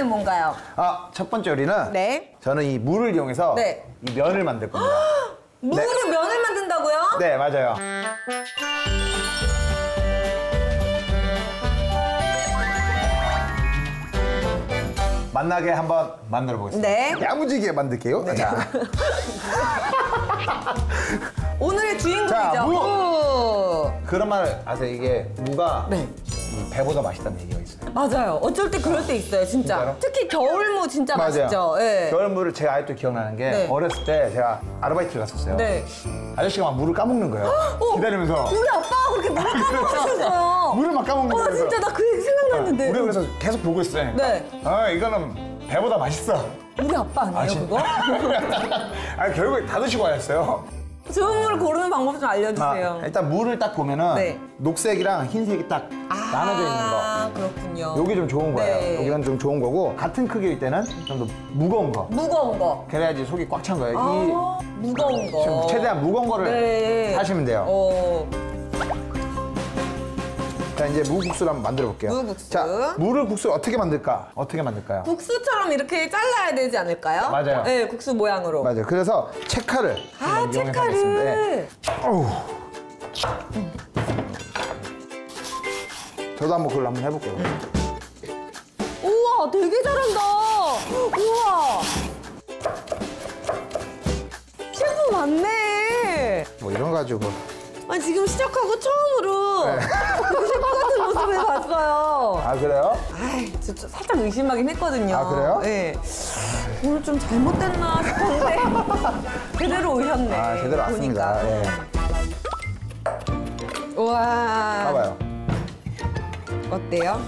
요리는 뭔가요? 아, 첫 번째 요리는 네. 저는 이 물을 이용해서 네. 이 면을 만들 겁니다. 물으로 면을 만든다고요? 네, 맞아요. 만나게 한번 만들어 보겠습니다. 네. 야무지게 만들게요. 자, 오늘의 주인공이죠. 자, 무. 무. 그런 말 아세요? 이게 무가 네. 이 배보다 맛있다는 얘기가 있어요. 맞아요. 어쩔 때 그럴 때 있어요, 진짜. 진짜요? 특히 겨울무 진짜 맛있죠. 예. 겨울물을 제가 아직도 기억나는 게 네. 어렸을 때 제가 아르바이트를 갔었어요. 네. 아저씨가 막 물을 까먹는 거예요. 어, 기다리면서 우리 아빠가 그렇게 물을 까먹으셨어요. 물을 막 까먹는 어, 거예요. 진짜 나 그 얘기 생각났는데. 우리가 그래서 계속 보고 있어요. 네. 아 이거는 배보다 맛있어. 우리 아빠 아니에요, 진- 그거? 아 결국에 다 드시고 가셨어요. 좋은 물을 고르는 방법 좀 아, 알려주세요. 일단 물을 딱 보면은 네. 녹색이랑 흰색이 딱 나눠져 있는 거. 아, 그렇군요. 여기 좀 좋은 거예요. 네. 여기는 좀 좋은 거고 같은 크기일 때는 좀 더 무거운 거. 무거운 거. 그래야지 속이 꽉 찬 거예요. 아, 무거운 이 거. 최대한 무거운 거를 네. 하시면 돼요. 어. 자 이제 무국수를 한번 만들어 볼게요. 무국수. 자 물을 국수를 어떻게 만들까? 어떻게 만들까요? 국수처럼 이렇게 잘라야 되지 않을까요? 맞아요. 네, 국수 모양으로. 맞아요. 그래서 채칼을 아, 하겠습니다. 네. 어우. 저도 한번 그걸 한번 해볼게요. 우와, 되게 잘한다. 우와. 셰프 맞네. 뭐 이런 거 가지고 아니, 지금 시작하고 처음으로 네. 그 셰프 같은 모습을 봤어요. 아 그래요? 아이, 저, 저 살짝 의심하긴 했거든요. 아, 그래요? 네. 오늘 좀 잘못됐나 싶었는데 제대로 오셨네. 아 제대로 왔습니다. 보니까. 예. 우와. 봐봐요. 어때요?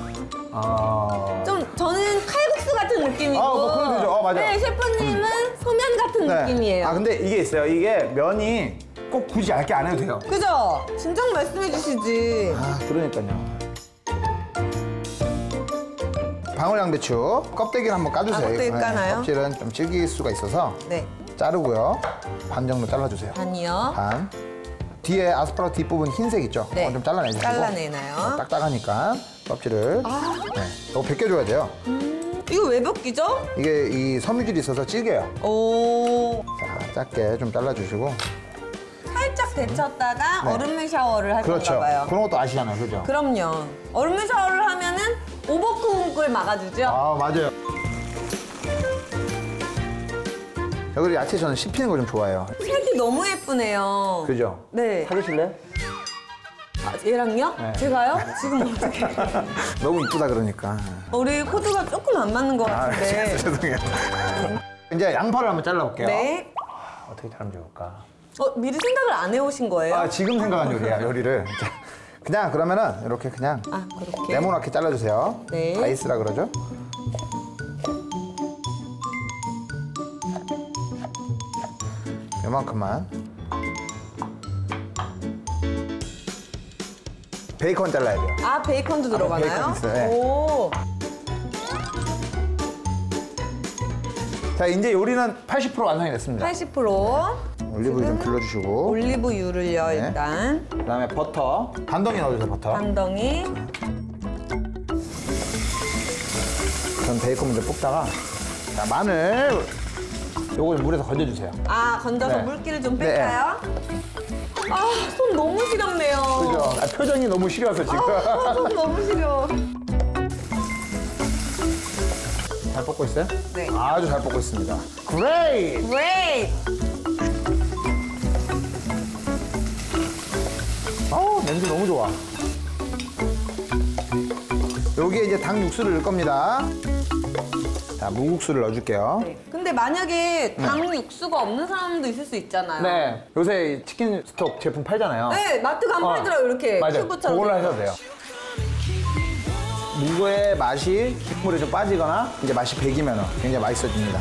아. 좀 저는 칼국수 같은 느낌이고. 아, 뭐 그래도 되죠. 어, 맞아요. 네, 셰프님은 소면 같은 네. 느낌이에요. 아 근데 이게 있어요. 이게 면이 꼭 굳이 얇게 안 해도 돼요. 그죠? 진작 말씀해 주시지. 아 그러니까요. 방울 양배추 껍데기를 한번 까주세요. 아, 껍데기 네, 까나요? 껍질은 좀 질길 수가 있어서 네. 자르고요. 반 정도 잘라주세요. 반이요. 반. 뒤에 아스파라거 뒷부분 흰색 있죠? 네. 좀 잘라내주시고 잘라내나요? 딱딱하니까 껍질을 아. 네. 이거 벗겨줘야 돼요. 이거 왜 벗기죠? 이게 이 섬유질이 있어서 질겨요. 오. 자, 작게 좀 잘라주시고 데쳤다가 네. 얼음물 샤워를 하시나 그렇죠. 봐요. 그런 것도 아시잖아요, 그죠? 그럼요. 얼음물 샤워를 하면은 오버쿡을 막아주죠. 아 맞아요. 자, 그리고 야채 저는 씹히는 거좀 좋아해요. 색이 너무 예쁘네요. 그죠? 네. 사주실래요? 아, 얘랑요? 네. 제가요? 지금 어떻게? 너무 이쁘다 그러니까. 우리 코드가 조금 안 맞는 것 아, 같은데. 죄송해요. 이제 양파를 한번 잘라볼게요. 네. 어떻게 자르면 좋을까? 어, 미리 생각을 안 해오신 거예요? 아, 지금 생각한 요리야, 요리를. 자, 그냥 그러면은 이렇게 그냥 아, 그렇게. 네모나게 잘라주세요. 네. 다이스라 그러죠? 요만큼만. 베이컨 잘라야 돼요. 아, 베이컨도 들어가나요? 베이컨 있어요, 네. 오. 자, 이제 요리는 80% 완성이 됐습니다. 80% 올리브유 좀 둘러주시고. 올리브유를요, 네. 일단. 그다음에 버터 반 덩이 넣어주세요, 버터. 한 덩이. 전 베이컨 먼저 볶다가 자, 마늘 요거 물에서 건져주세요. 아, 건져서 네. 물기를 좀 네. 뺄까요? 아, 손 너무 시렵네요. 그죠? 아, 표정이 너무 시려서 지금. 아, 손 너무 시려. 잘 볶고 있어요? 네. 아주 잘 볶고 있습니다. 그레이! Great. 어우, 냄새 너무 좋아. 여기에 이제 닭 육수를 넣을 겁니다. 자, 무국수를 넣어줄게요. 네. 근데 만약에 당 육수가 없는 사람도 있을 수 있잖아요. 네. 요새 치킨 스톡 제품 팔잖아요. 네, 마트가 안 어, 팔더라고요, 이렇게. 맞아요. 큐브처럼. 그걸로 하셔도 돼요. 무의 맛이 국물에 좀 빠지거나 이제 맛이 배기면 굉장히 맛있어집니다.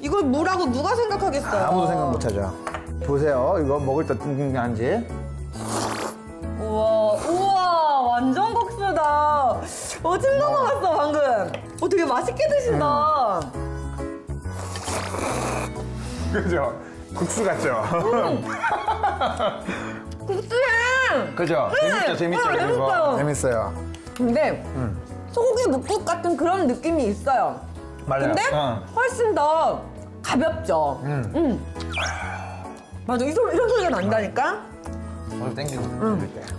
이걸 무라고 누가 생각하겠어요? 아무도 생각 못 하죠. 보세요. 이거 먹을 때 든든한지. 어, 침 넘어갔어, 방금. 어, 되게 맛있게 드신다. 그죠? 국수 같죠? 국수해! 그죠? 네. 재밌죠? 재밌죠? 어, 이거? 재밌어요. 재밌어요. 근데 소고기 묵국 같은 그런 느낌이 있어요. 맞아요. 근데 어. 훨씬 더 가볍죠. 음. 맞아, 이 소리, 이런 소리가 난다니까? 오늘 땡기고. 음. 때.